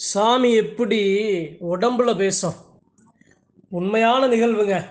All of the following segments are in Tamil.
சாமி எப்படி உடம்புல பேசும்? உண்மையான நிகழ்வுங்க.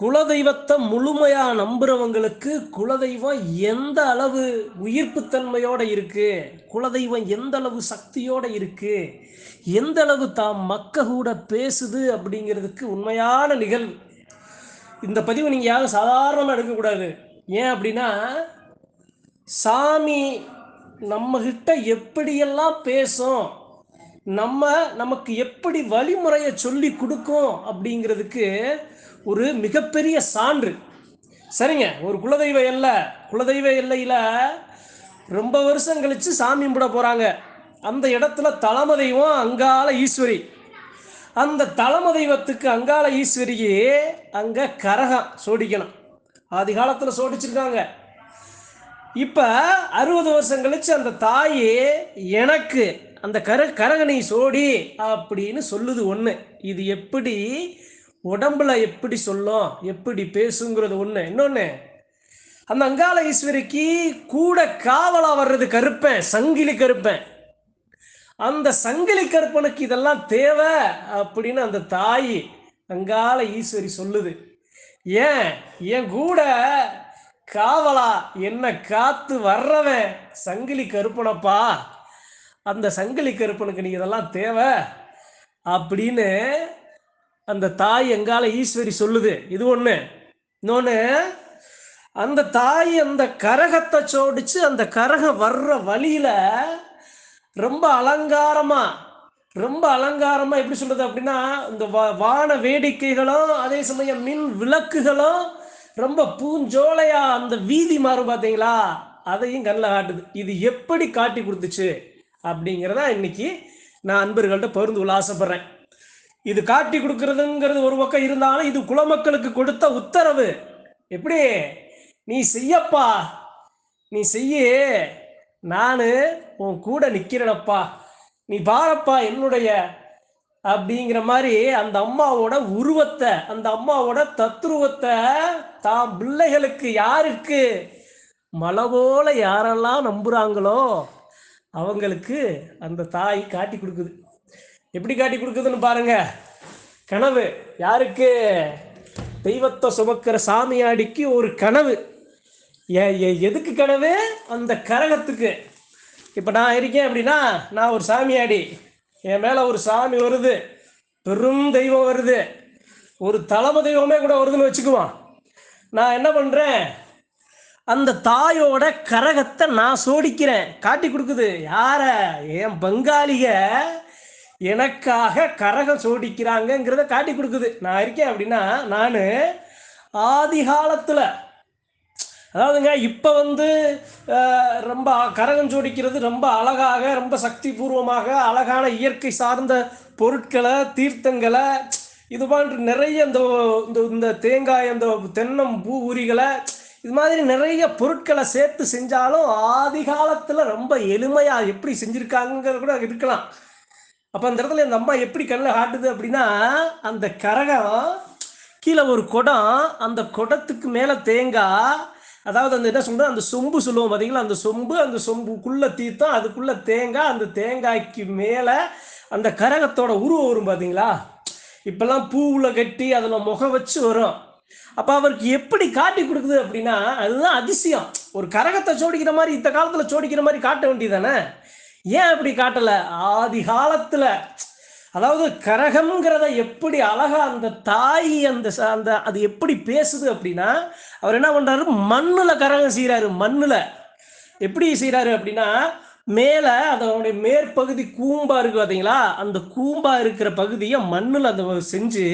குலதெய்வத்தை முழுமையா நம்புறவங்களுக்கு குலதெய்வம் எந்த அளவு உயிர்ப்புத்தன்மையோட இருக்கு? குலதெய்வம் எந்த அளவு சக்தியோட இருக்கு? எந்த அளவு தாம் மக்க கூட பேசுது அப்படிங்கிறதுக்கு உண்மையான நிகழ்வு. இந்த பதிவு நீங்கள் யாரும் சாதாரணமாக எடுக்கக்கூடாது. ஏன் அப்படின்னா சாமி நம்மகிட்ட எப்படியெல்லாம் பேசும்? நம்ம நமக்கு எப்படி வழிமுறையை சொல்லி கொடுக்கும் அப்படிங்கிறதுக்கு ஒரு மிகப்பெரிய சான்று. சரிங்க ஒரு குலதெய்வ எல்லை. குலதெய்வ எல்லையில் ரொம்ப வருஷம் கழித்து சாமி கும்பிட போகிறாங்க அந்த இடத்துல தலைம தெய்வம் அங்காள ஈஸ்வரி. அந்த தலைம தெய்வத்துக்கு அங்கால ஈஸ்வரிக்கு அங்கே கரகம் சோடிக்கணும். ஆதி காலத்தில் சோடிச்சிருக்காங்க. இப்போ அறுபது வருஷம் கழித்து அந்த தாயே எனக்கு அந்த கர கரகனை சோடி அப்படின்னு சொல்லுது ஒன்று இது எப்படி உடம்புல எப்படி சொல்லும் எப்படி பேசுங்கிறது ஒன்று இன்னொன்று அந்த அங்காள ஈஸ்வரிக்கு கூட காவலா வர்றது கருப்பேன் சங்கிலி கருப்பேன் அந்த சங்கிலி கருப்பனுக்கு இதெல்லாம் தேவை அப்படின்னு அந்த தாய் அங்காள ஈஸ்வரி சொல்லுது. ஏன்? என் கூட காவலா என்ன காத்து வர்றவன் சங்கிலி கருப்பனப்பா. அந்த சங்கிலி கருப்பனுக்கு நீ இதெல்லாம் தேவை அப்படின்னு அந்த தாய் எங்கால ஈஸ்வரி சொல்லுது. இது ஒன்று இன்னொன்று அந்த தாய் அந்த கரகத்தை சோடிச்சு அந்த கரகம் வர்ற வழியில ரொம்ப அலங்காரமா ரொம்ப அலங்காரமா எப்படி சொல்றது அப்படின்னா இந்த வான வேடிக்கைகளும் அதே சமயம் மின் விளக்குகளும் ரொம்ப பூஞ்சோலையா அந்த வீதி மாறும் பார்த்தீங்களா அதையும் கண்ணில் காட்டுது. இது எப்படி காட்டி கொடுத்துச்சு? அப்படிங்கிறத இன்னைக்கு நான் அன்பர்கள்ட்ட பகிர்ந்து கொள்ள ஆசைப்படுறேன். இது காட்டி கொடுக்கறதுங்கிறது ஒரு பக்கம் இருந்தாலும் இது குலமக்களுக்கு கொடுத்த உத்தரவு. எப்படி? நீ செய்யப்பா. நீ செய்ய. நான் உன் கூட நிற்கிறேனப்பா நீ பாரப்பா என்னுடைய. அப்படிங்கிற மாதிரி அந்த அம்மாவோட உருவத்தை அந்த அம்மாவோட தத்ருவத்தை தாம் பிள்ளைகளுக்கு யாருக்கு? மலவோல யாரெல்லாம் நம்புகிறாங்களோ அவங்களுக்கு அந்த தாய் காட்டி கொடுக்குது. எப்படி காட்டி கொடுக்குதுன்னு பாருங்க. கனவு. யாருக்கு? தெய்வத்தை சுமக்கிற சாமியாடிக்கு ஒரு கனவு. எதுக்கு கனவு? அந்த கரகத்துக்கு. இப்போ நான் இருக்கேன் அப்படின்னா நான் ஒரு சாமியாடி. என் மேலே ஒரு சாமி வருது. பெரும் தெய்வம் வருது. ஒரு தலைமை தெய்வமே கூட வருதுன்னு வச்சுக்குவான். நான் என்ன பண்ணுறேன் அந்த தாயோட கரகத்தை நான் சோடிக்கிறேன். காட்டி கொடுக்குது. யார? என் பங்காளிக? எனக்காக கரகம் சோடிக்கிறாங்கங்கிறத காட்டி கொடுக்குது. நான் இருக்கேன் அப்படின்னா நான் ஆதி காலத்தில் அதாவதுங்க இப்போ வந்து ரொம்ப கரகம் சோடிக்கிறது ரொம்ப அழகாக ரொம்ப சக்தி பூர்வமாக அழகான இயற்கை சார்ந்த பொருட்களை தீர்த்தங்களை இது போன்ற நிறைய இந்த இந்த இந்த தேங்காய் அந்த தென்னம் பூ உரிகளை இது மாதிரி நிறைய பொருட்களை சேர்த்து செஞ்சாலும் ஆதி காலத்தில் ரொம்ப எளிமையாக எப்படி செஞ்சுருக்காங்கிறது கூட இருக்கலாம். அப்போ அந்த இடத்துல இந்த அம்மா எப்படி கண்ணில் காட்டுது அப்படின்னா அந்த கரகம் கீழே ஒரு குடம் அந்த குடத்துக்கு மேலே தேங்காய் அதாவது அந்த என்ன சொல்றது அந்த சொம்பு சொல்லுவோம் பார்த்தீங்களா அந்த சொம்பு அந்த சொம்புக்குள்ள தீர்த்தம் அதுக்குள்ள தேங்காய் அந்த தேங்காய்க்கு மேலே அந்த கரகத்தோட உருவம் வரும் பார்த்தீங்களா இப்பெல்லாம் பூவில் கட்டி அதில் முகம் வச்சு வரும். அப்போ அவருக்கு எப்படி காட்டி கொடுக்குது அப்படின்னா அதுதான் அதிசயம். ஒரு கரகத்தை சோடிக்கிற மாதிரி இந்த காலத்தில் சோடிக்கிற மாதிரி காட்ட வேண்டியதானே ஏன் அப்படி காட்டல? ஆதி காலத்துல. அதாவது கரகம்ங்கிறத எப்படி அழகா அந்த தாய் அந்த அந்த அது எப்படி பேசுது அப்படின்னா அவர் என்ன பண்றாரு? மண்ணுல கரகம் செய்றாரு மண்ணுல. எப்படி செய்றாரு அப்படின்னா மேலே அதனுடைய மேற்பகுதி கூம்பா இருக்கு பார்த்தீங்களா அந்த கூம்பா இருக்கிற பகுதியை மண்ணில் அந்த செஞ்சு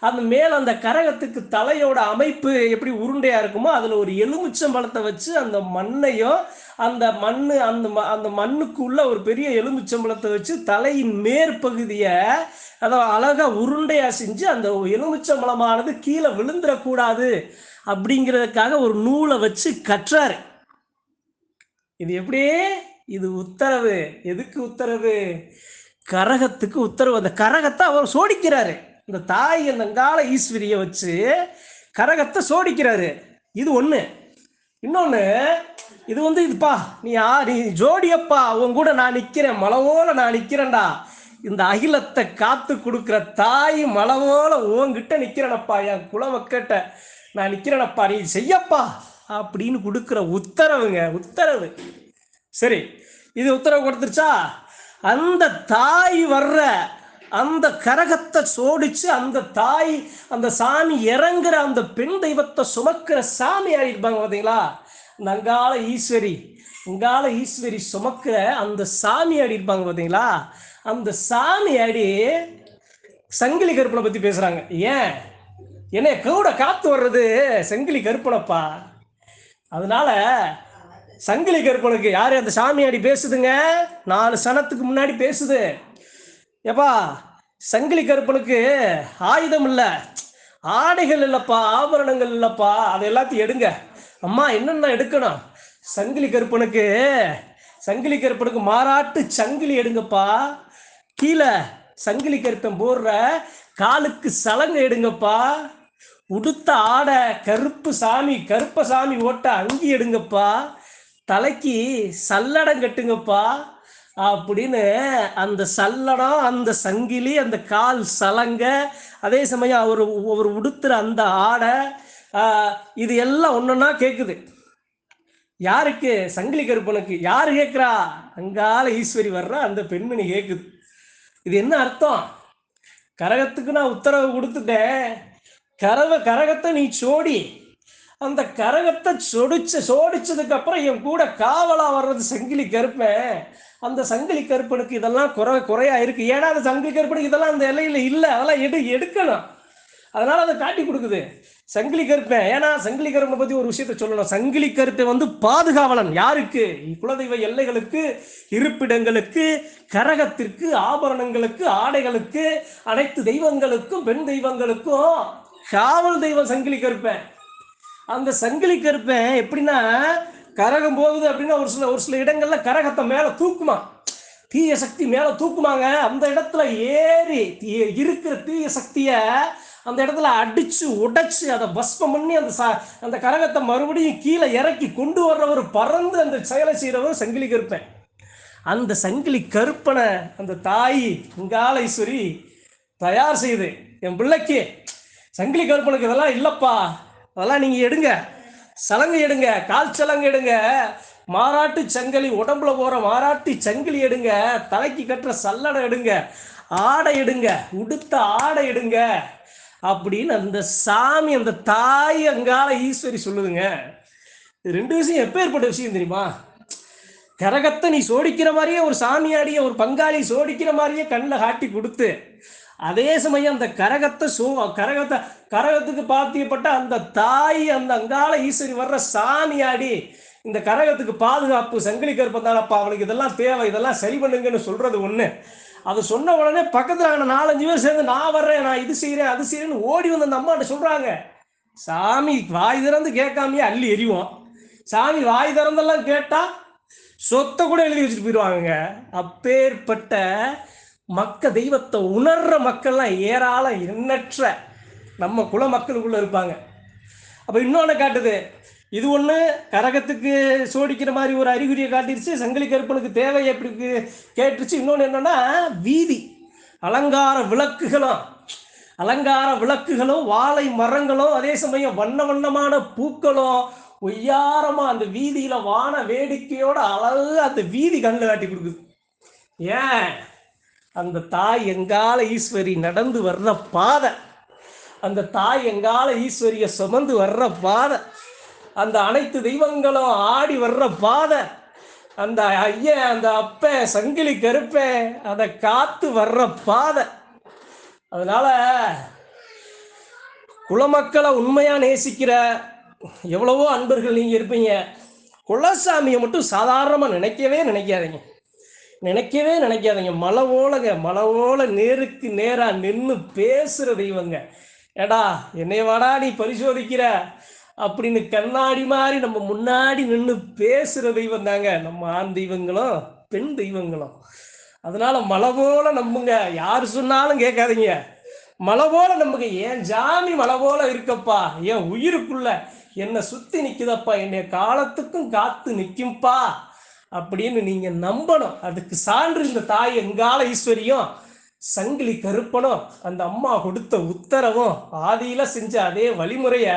அந்த மேல அந்த கரகத்துக்கு தலையோட அமைப்பு எப்படி உருண்டையா இருக்குமோ அதுல ஒரு எலுமிச்சம்பழத்தை வச்சு அந்த மண்ணையும் அந்த மண்ணு அந்த அந்த மண்ணுக்குள்ள ஒரு பெரிய எலுமிச்சம்பழத்தை வச்சு தலையின் மேற்பகுதியை அதை அழகா உருண்டையா செஞ்சு அந்த எலுமிச்சம்பழமானது கீழே விழுந்துடக்கூடாது அப்படிங்கிறதுக்காக ஒரு நூலை வச்சு கட்டுறாரு இது எப்படி இது உத்தரவு. எதுக்கு உத்தரவு? கரகத்துக்கு உத்தரவு. அந்த கரகத்தை அவர் சோடிக்கிறாரு. இந்த தாய் அந்த கால ஈஸ்வரியை வச்சு கரகத்தை சோடிக்கிறாரு. இது ஒன்று இன்னொன்று இது வந்து இதுப்பா நீ யா நீ ஜோடியப்பா உன் கூட நான் நிக்கிறேன் மலவோல நான் நிக்கிறேன்டா. இந்த அகிலத்தை காத்து கொடுக்குற தாய் மலவோல உன்கிட்ட நிக்கிறேனப்பா என் குலமக்கிட்ட நான் நிக்கிறேனப்பா நீ செய்யப்பா அப்படின்னு கொடுக்குற உத்தரவுங்க உத்தரவு. சரி இது உத்தரவு கொடுத்துருச்சா? அந்த தாய் வர்ற அந்த கரகத்தை சோடிச்சு அந்த தாய் அந்த சாமி இறங்குற அந்த பெண் தெய்வத்தை சுமக்கிற சாமி ஆகிருப்பாங்க பார்த்தீங்களா? இந்த அங்காள ஈஸ்வரி. அங்காள ஈஸ்வரி சுமக்கிற அந்த சாமி ஆடி இருப்பாங்க பார்த்தீங்களா? அந்த சாமி ஆடி சங்கிலி கருப்பனை பற்றி பேசுகிறாங்க ஏன்? என்ன கூட காத்து வர்றது சங்கிலி கருப்பனப்பா. அதனால சங்கிலி கருப்பனுக்கு யார் அந்த சாமியாடி பேசுதுங்க? நாலு சனத்துக்கு முன்னாடி பேசுது. ஏப்பா சங்கிலி கருப்பனுக்கு ஆயுதம் இல்லை. ஆடைகள் இல்லைப்பா ஆபரணங்கள் இல்லைப்பா. அதை எல்லாத்தையும் எடுங்க. அம்மா என்னென்ன எடுக்கணும்? சங்கிலி கருப்பனுக்கு சங்கிலி கருப்பனுக்கு மாறாட்டு சங்கிலி எடுங்கப்பா. கீழே சங்கிலி கருப்பன் போடுற காலுக்கு சலங்கை எடுங்கப்பா. உடுத்த ஆடை கருப்பு சாமி கருப்ப சாமி ஓட்ட அங்கி எடுங்கப்பா. தலைக்கு சல்லடம் கட்டுங்கப்பா. அப்படின்னு அந்த சல்லடம் அந்த சங்கிலி அந்த கால் சலங்க அதே சமயம் அவர் அவர் உடுத்துற அந்த ஆடை இது எல்லாம் ஒன்றுன்னா கேட்குது யாருக்கு? சங்கிலி கருப்பனுக்கு. யார் கேட்குறா அங்கால ஈஸ்வரி வர்ற அந்த பெண்மணி கேட்குது இது என்ன அர்த்தம்? கரகத்துக்கு நான் உத்தரவு கொடுத்துட்டேன். கரக கரகத்தை நீ சோடி. அந்த கரகத்தை சொடிச்ச சோடிச்சதுக்கு அப்புறம் என் கூட காவலா வர்றது சங்கிலி கருப்பேன். அந்த சங்கிலி கருப்பனுக்கு இதெல்லாம் குறை குறையா இருக்கு. ஏன்னா அந்த சங்கிலி கருப்பனுக்கு இதெல்லாம் அந்த எல்லையில் இல்லை? அதெல்லாம் எடு எடுக்கணும். அதனால அதை காட்டி கொடுக்குது. சங்கிலி கருப்பேன் ஏன்னா சங்கிலி கருப்பனை பத்தி ஒரு விஷயத்த சொல்லணும். சங்கிலி கருப்பை வந்து பாதுகாவலன். யாருக்கு? குலதெய்வ எல்லைகளுக்கு இருப்பிடங்களுக்கு கரகத்திற்கு ஆபரணங்களுக்கு ஆடைகளுக்கு அனைத்து தெய்வங்களுக்கும் பெண் தெய்வங்களுக்கும் காவல் தெய்வம் சங்கிலி கருப்பேன். அந்த சங்கிலி கருப்பேன் எப்படின்னா கரகம் போகுது அப்படின்னா ஒரு சில ஒரு சில இடங்கள்ல கரகத்தை மேல தூக்குமா? தீய சக்தி மேல தூக்குமாங்க. அந்த இடத்துல ஏறி இருக்கிற தீய சக்திய அந்த இடத்துல அடிச்சு உடைச்சு அதை பஸ்பம் பண்ணி அந்த ச- அந்த கரகத்தை மறுபடியும் கீழே இறக்கி கொண்டு வர்றவர் பறந்து அந்த செயலை செய்கிறவர் சங்கிலி கருப்பன். அந்த சங்கிலி கருப்பனை அந்த தாய் இங்காலேஸ்வரி தயார் செய்து என் பிள்ளைக்கு சங்கிலி கருப்பனுக்கு இதெல்லாம் இல்லைப்பா. அதெல்லாம் நீங்கள் எடுங்க. சலங்கை எடுங்க கால் சலங்கை எடுங்க. மாராட்டு சங்கிலி உடம்புல போகிற மாராட்டு சங்கிலி எடுங்க. தலைக்கு கட்டுற சல்லடை எடுங்க. ஆடை எடுங்க உடுத்த ஆடை எடுங்க. அப்படின்னு அந்த சாமி அந்த தாய் அங்கால ஈஸ்வரி சொல்லுதுங்க. ரெண்டு விஷயம் எப்பேற்பட்ட விஷயம் தெரியுமா? கரகத்தை நீ சோடிக்கிற மாதிரியே ஒரு சாமியாடிய ஒரு பங்காளி சோடிக்கிற மாதிரியே கண்ணில் காட்டி கொடுத்து அதே சமயம் அந்த கரகத்தை சோ கரகத்தை கரகத்துக்கு பாத்தியப்பட்ட அந்த தாய் அந்த அங்கால ஈஸ்வரி வர்ற சாமியாடி இந்த கரகத்துக்கு பாதுகாப்பு சங்கிலி கருப்பந்தானப்பா அவனுக்கு இதெல்லாம் தேவை இதெல்லாம் சரி பண்ணுங்கன்னு சொல்றது ஒண்ணு. அது சொன்ன உடனே பக்கத்துல அங்கே நாலஞ்சு பேர் சேர்ந்து நான் வர்றேன் நான் இது செய்கிறேன் அது செய்றேன்னு ஓடி வந்து அந்த அம்மாட்ட சொல்றாங்க. சாமி வாய் திறந்து கேட்காமையே அள்ளி எறிவோம். சாமி வாய் திறந்தெல்லாம் கேட்டா சொத்தை கூட எழுதி வச்சுட்டு போயிடுவாங்க அப்பேற்பட்ட மக்க தெய்வத்தை உணர்ற மக்கள்லாம் ஏராளம் எண்ணற்ற நம்ம குல மக்களுக்குள்ள இருப்பாங்க. அப்போ இன்னொன்று காட்டுது. இது ஒன்று கரகத்துக்கு சோடிக்கிற மாதிரி ஒரு அறிகுறியை காட்டிருச்சு சங்கிலி கருப்பனுக்கு தேவை எப்படி இருக்கு கேட்டுருச்சு. இன்னொன்று என்னன்னா வீதி. அலங்கார விளக்குகளும் அலங்கார விளக்குகளும் வாழை மரங்களும் அதே சமயம் வண்ண வண்ணமான பூக்களும் ஒய்யாரமா அந்த வீதியில வான வேடிக்கையோட அழகு அந்த வீதி கண்ணில் காட்டி கொடுக்குது. ஏன்? அந்த தாய் எங்கால ஈஸ்வரி நடந்து வர்ற பாதை. அந்த தாய் எங்கால ஈஸ்வரிய சுமந்து வர்ற பாதை. அந்த அனைத்து தெய்வங்களும் ஆடி வர்ற பாதை. அந்த ஐயன் அந்த அப்ப சங்கிலி கருப்பன் அதை காத்து வர்ற பாதை. அதனால குலமக்களை உண்மையா நேசிக்கிற எவ்வளவோ அன்பர்கள் நீங்க இருப்பீங்க. குலசாமியை மட்டும் சாதாரணமாக நினைக்கவே நினைக்காதீங்க. நினைக்கவே நினைக்காதீங்க. மலை ஓலங்க மலை ஓல நேருக்கு நேரா நின்று பேசுற தெய்வங்க ஏடா என்னை வாடா நீ பரிசோதிக்கிற? அப்படின்னு கண்ணாடி மாதிரி நம்ம முன்னாடி நின்று பேசுற தெய்வம் தாங்க நம்ம ஆண் தெய்வங்களும் பெண் தெய்வங்களும். அதனால மலை போல நம்புங்க. யார் சொன்னாலும் கேட்காதீங்க. மலை போல நம்புங்க. ஏன் ஜாமி மலை போல இருக்கப்பா? என் உயிருக்குள்ள? என்னை சுத்தி நிக்குதப்பா. என்னை காலத்துக்கும் காத்து நிற்கும்பா அப்படின்னு நீங்க நம்பணும். அதுக்கு சான்று இந்த தாய் எங்கால ஈஸ்வரியும் சங்கிலி கருப்பனும் அந்த அம்மா கொடுத்த உத்தரவும் ஆதியில செஞ்ச அதே வழிமுறைய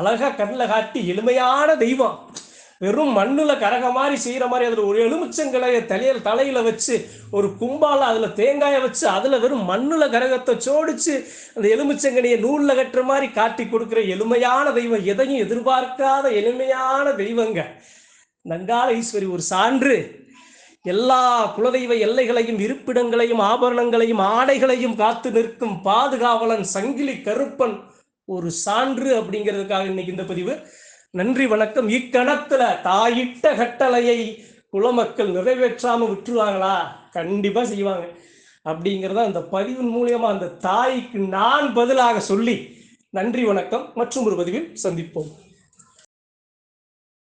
அழகா கண்ணில் காட்டி எளிமையான தெய்வம். வெறும் மண்ணுல கரக மாதிரி செய்யற மாதிரி அதுல ஒரு எலுமிச்சங்கிளைய தலையில தலையில வச்சு ஒரு கும்பால அதுல தேங்காயை வச்சு அதுல வெறும் மண்ணுல கரகத்தை சோடிச்சு அந்த எலுமிச்சங்கனியை நூல்ல கட்டுற மாதிரி காட்டி கொடுக்குற எளிமையான தெய்வம் எதையும் எதிர்பார்க்காத எளிமையான தெய்வங்க. நங்கால ஈஸ்வரி ஒரு சான்று. எல்லா குலதெய்வ எல்லைகளையும் இருப்பிடங்களையும் ஆபரணங்களையும் ஆடைகளையும் காத்து நிற்கும் பாதுகாவலன் சங்கிலி கருப்பன் ஒரு சான்று அப்படிங்கிறதுக்காக இன்னைக்கு இந்த பதிவு. நன்றி வணக்கம். இக்கணத்துல தாயிட்ட கட்டளையை குலமக்கள் நிறைவேற்றாம விட்டுருவாங்களா? கண்டிப்பா செய்வாங்க. அப்படிங்கிறத அந்த பதிவின் மூலியமா அந்த தாய்க்கு நான் பதிலாக சொல்லி நன்றி வணக்கம். மற்றும் ஒரு பதிவில் சந்திப்போம்.